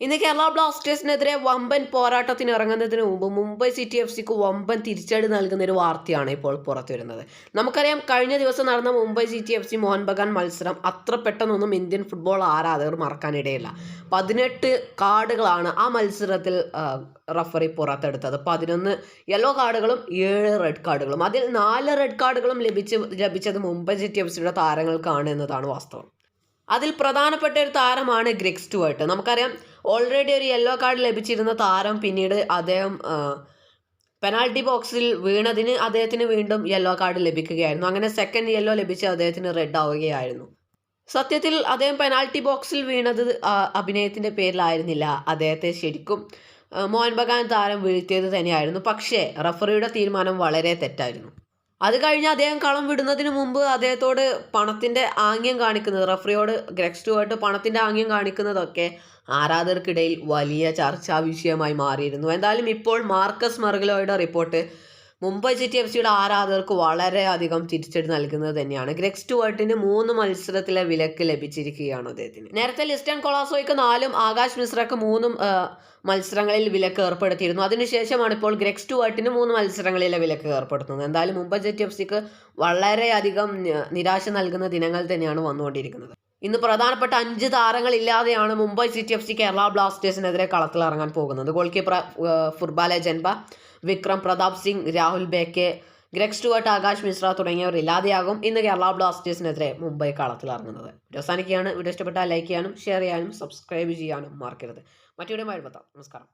ഇന്ന് കേരള ബ്ലാസ്റ്റേഴ്സിനെതിരെ വമ്പൻ പോരാട്ടത്തിന് ഇറങ്ങുന്നതിന് മുമ്പ് മുംബൈ സിറ്റി എഫ് സിക്ക് വമ്പൻ തിരിച്ചടി നൽകുന്ന ഒരു വാർത്തയാണ് ഇപ്പോൾ പുറത്തു വരുന്നത്. നമുക്കറിയാം കഴിഞ്ഞ ദിവസം നടന്ന Mumbai City F C Mohun Bagan മത്സരം അത്ര പെട്ടെന്നൊന്നും ഇന്ത്യൻ ഫുട്ബോൾ ആരാധകർ മറക്കാനിടയില്ല. പതിനെട്ട് കാർഡുകളാണ് ആ മത്സരത്തിൽ റഫറി പുറത്തെടുത്തത്. പതിനൊന്ന് യെല്ലോ കാർഡുകളും ഏഴ് റെഡ് കാർഡുകളും. അതിൽ നാല് റെഡ് കാർഡുകളും ലഭിച്ച് ലഭിച്ചത് മുംബൈ സിറ്റി എഫ് സിയുടെ താരങ്ങൾക്കാണ് എന്നതാണ് വാസ്തവം. അതിൽ പ്രധാനപ്പെട്ട ഒരു താരമാണ് ഗ്രിഗ് സ്റ്റുവർട്ട്. നമുക്കറിയാം ഓൾറെഡി ഒരു യെല്ലോ കാർഡ് ലഭിച്ചിരുന്ന താരം പിന്നീട് അദ്ദേഹം പെനാൾട്ടി ബോക്സിൽ വീണതിന് അദ്ദേഹത്തിന് വീണ്ടും യെല്ലോ കാർഡ് ലഭിക്കുകയായിരുന്നു. അങ്ങനെ സെക്കൻഡ് യെല്ലോ ലഭിച്ച് അദ്ദേഹത്തിന് റെഡ് ആവുകയായിരുന്നു. സത്യത്തിൽ അദ്ദേഹം പെനാൾട്ടി ബോക്സിൽ വീണത് അഭിനയത്തിന്റെ പേരിലായിരുന്നില്ല. അദ്ദേഹത്തെ ശരിക്കും മോഹൻ ബഗാൻ താരം വീഴ്ത്തിയത് തന്നെയായിരുന്നു. പക്ഷേ റഫറിയുടെ തീരുമാനം വളരെ തെറ്റായിരുന്നു. അത് കഴിഞ്ഞ് അദ്ദേഹം കളം വിടുന്നതിന് മുമ്പ് അദ്ദേഹത്തോട് പണത്തിന്റെ ആംഗ്യം കാണിക്കുന്നത് റഫറിയോട് ഗ്രെഗ് സ്റ്റുവർട്ട് പണത്തിന്റെ ആംഗ്യം കാണിക്കുന്നതൊക്കെ ആരാധകർക്കിടയിൽ വലിയ ചർച്ചാ വിഷയമായി മാറിയിരുന്നു. എന്തായാലും ഇപ്പോൾ മാർക്കസ് മർഗലോയുടെ റിപ്പോർട്ട് മുംബൈ സിറ്റി എഫ് സിയുടെ ആരാധകർക്ക് വളരെയധികം തിരിച്ചടി നൽകുന്നത് തന്നെയാണ്. ഗ്രെഗ് സ്റ്റുവർട്ടിന് മൂന്ന് മത്സരത്തിലെ വിലക്ക് ലഭിച്ചിരിക്കുകയാണ് അദ്ദേഹത്തിന്. നേരത്തെ ലിസ്റ്റൻ കൊളാസോയ്ക്ക് നാലും ആകാശ് മിശ്രക്ക് മൂന്നും മത്സരങ്ങളിൽ വിലക്ക് ഏർപ്പെടുത്തിയിരുന്നു. അതിനുശേഷമാണ് ഇപ്പോൾ ഗ്രെഗ് സ്റ്റുവർട്ടിന് മൂന്ന് മത്സരങ്ങളിലെ വിലക്ക് ഏർപ്പെടുത്തുന്നത്. എന്തായാലും മുംബൈ സിറ്റി എഫ് സിക്ക് വളരെയധികം നിരാശ നൽകുന്ന ദിനങ്ങൾ തന്നെയാണ് വന്നുകൊണ്ടിരിക്കുന്നത്. ഇന്ന് പ്രധാനപ്പെട്ട അഞ്ച് താരങ്ങളില്ലാതെയാണ് Mumbai City F C Kerala ബ്ലാസ്റ്റേഴ്സിനെതിരെ കളത്തിലിറങ്ങാൻ പോകുന്നത്. ഗോൾ കീപ്പർ ഫുട്ബോൾ ജൻബ വിക്രം പ്രതാപ് സിംഗ് രാഹുൽ ബേക്കെ ഗ്രെഗ് സ്റ്റുവർട്ട് ആകാശ് മിശ്ര തുടങ്ങിയവർ ഇല്ലാതെയാകും ഇന്ന് കേരള ബ്ലാസ്റ്റേഴ്സിനെതിരെ മുംബൈ കളത്തിലിറങ്ങുന്നത് അവസാനിക്കുകയാണ്. വീഡിയോ ഇഷ്ടപ്പെട്ടാൽ ലൈക്ക് ചെയ്യാനും ഷെയർ ചെയ്യാനും സബ്സ്ക്രൈബ് ചെയ്യാനും മറക്കരുത്. മറ്റൊരു മഴ നമസ്കാരം.